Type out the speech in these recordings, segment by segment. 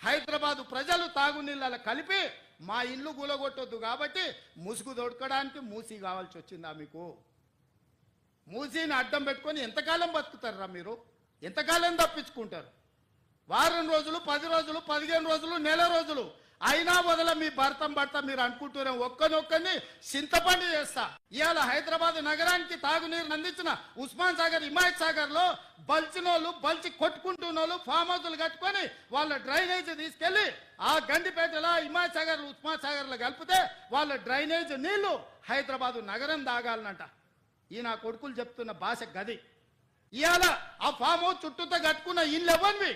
హైదరాబాదు ప్రజలు తాగునీళ్ళ కలిపి మా ఇల్లు గులగొట్టొద్దు కాబట్టి ముసుగు దొడకడానికి మూసి కావాల్సి వచ్చిందా మీకు? మూసీని అడ్డం పెట్టుకొని ఎంతకాలం బతుకుతారా మీరు? ఎంతకాలం తప్పించుకుంటారు? వారం రోజులు పది రోజులు పదిహేను రోజులు నెల రోజులు. అయినా వదల మీ భర్తం భర్త మీరు అనుకుంటూనే ఒక్కనొక్కని చింతపండు చేస్తా. ఇవాళ హైదరాబాద్ నగరానికి తాగునీరు అందించిన ఉస్మాన్ సాగర్ హిమాయత్ సాగర్లో బల్చినోళ్ళు బల్చి కొట్టుకుంటున్నోళ్ళు ఫామ్ హౌసులు కట్టుకొని వాళ్ళ డ్రైనేజ్ తీసుకెళ్ళి ఆ గండిపేటలో హిమాయత్ సాగర్ ఉస్మాన్ సాగర్లో కలిపితే వాళ్ళ డ్రైనేజ్ నీళ్ళు హైదరాబాదు నగరం దాగాలనంట. ఈ నా కొడుకులు చెప్తున్న భాష గది. ఇవాళ ఆ ఫామ్ హౌస్ చుట్టూతో కట్టుకున్న ఇల్లు ఎవరివి?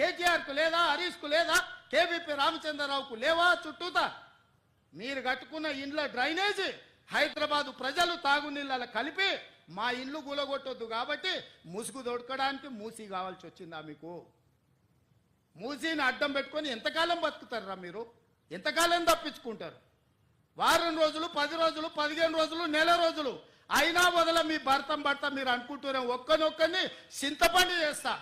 కేటీఆర్కు లేదా హరీష్కు లేదా కేవీపీ రామచంద్రరావుకు లేవా చుట్టూతా? మీరు కట్టుకున్న ఇండ్ల డ్రైనేజీ హైదరాబాదు ప్రజలు తాగునీళ్ళ కలిపి మా ఇల్లు గులగొట్టొద్దు కాబట్టి ముసుగు దొడకడానికి మూసి కావాల్సి వచ్చిందా మీకు? మూసీని అడ్డం పెట్టుకొని ఎంతకాలం బతుకుతారా మీరు? ఎంతకాలం తప్పించుకుంటారు? వారం రోజులు పది రోజులు పదిహేను రోజులు నెల రోజులు. అయినా వదల మీ భర్తం భర్త మీరు అనుకుంటూనే ఒక్కనొక్కని చింతపండు చేస్తా.